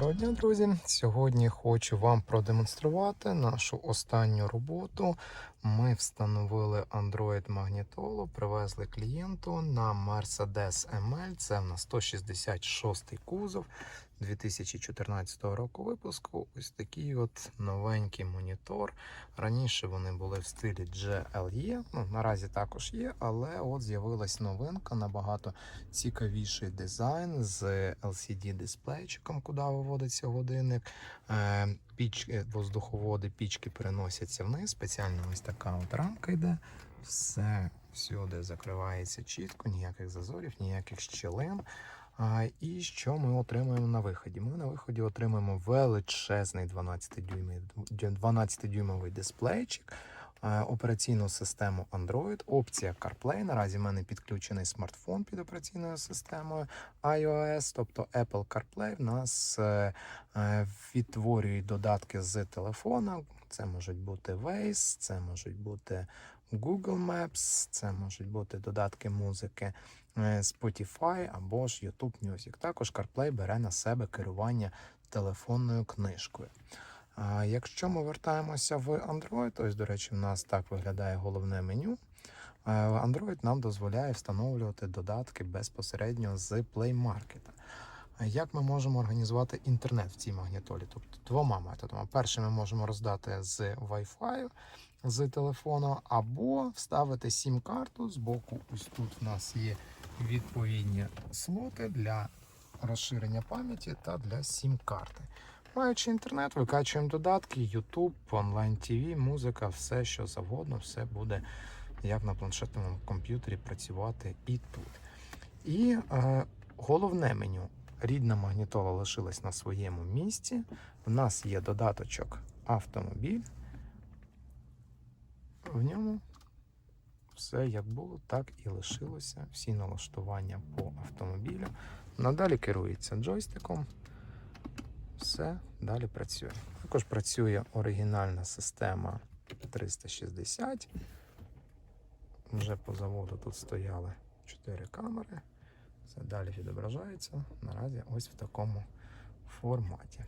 друзі! Сьогодні хочу вам продемонструвати нашу останню роботу. Ми встановили Android магнітолу, привезли клієнту на Mercedes ML. Це в нас 166 кузов 2014 року випуску. Ось такий от новенький монітор. Раніше вони були в стилі GLE, ну наразі також є, але от з'явилась новинка набагато цікавіший дизайн з LCD дисплейчиком, куди виводиться годинник. Е, Пічки, воздуховоди, пічки переносяться вниз. Спеціально ось така от рамка йде. Все всюди закривається чітко, ніяких зазорів, ніяких щілин. І що ми отримаємо на виході? Ми на виході отримаємо величезний 12-дюймовий 12-дюймовий дисплейчик, е, операційну систему Android, опція CarPlay. Наразі в мене підключений смартфон під операційною системою iOS, тобто Apple CarPlay в нас е, е, відтворює додатки з телефона. Це можуть бути Waze, це можуть бути Google Maps, це можуть бути додатки музики е, Spotify або ж YouTube Music. Також CarPlay бере на себе керування телефонною книжкою. А Якщо ми вертаємося в Android, ось, до речі, в нас так виглядає головне меню. Е, Android нам дозволяє встановлювати додатки безпосередньо з Play Market. Як ми можемо організувати інтернет в цій магнітолі? Тобто двома методами. Перше, ми можемо роздати з Wi-Fi з телефону, або вставити сім-карту з боку. Ось тут в нас є відповідні слоти для розширення пам'яті та для сім-карти. Маючи інтернет, викачуємо додатки, YouTube, онлайн TV, музика, все що завгодно, все буде як на планшетному комп'ютері працювати і тут. І е, головне меню. Рідна магнітола лишилась на своєму місці. В нас є додаточок автомобіль. В ньому все як було, так і лишилося. Всі налаштування по автомобілю. Надалі керується джойстиком. Все далі працює. Також працює оригінальна система 360. Вже по заводу тут стояли 4 камери. Це далі відображається. Наразі ось в такому форматі.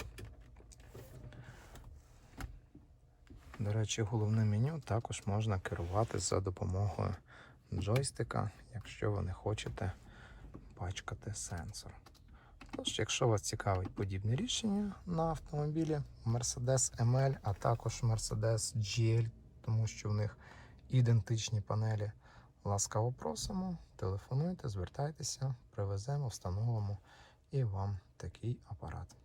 До речі, головне меню також можна керувати за допомогою джойстика, якщо ви не хочете пачкати сенсор. Тож, якщо вас цікавить подібне рішення на автомобілі Mercedes ML, а також Mercedes GL, тому що в них ідентичні панелі, ласкаво просимо, телефонуйте, звертайтеся, привеземо, встановимо і вам такий апарат.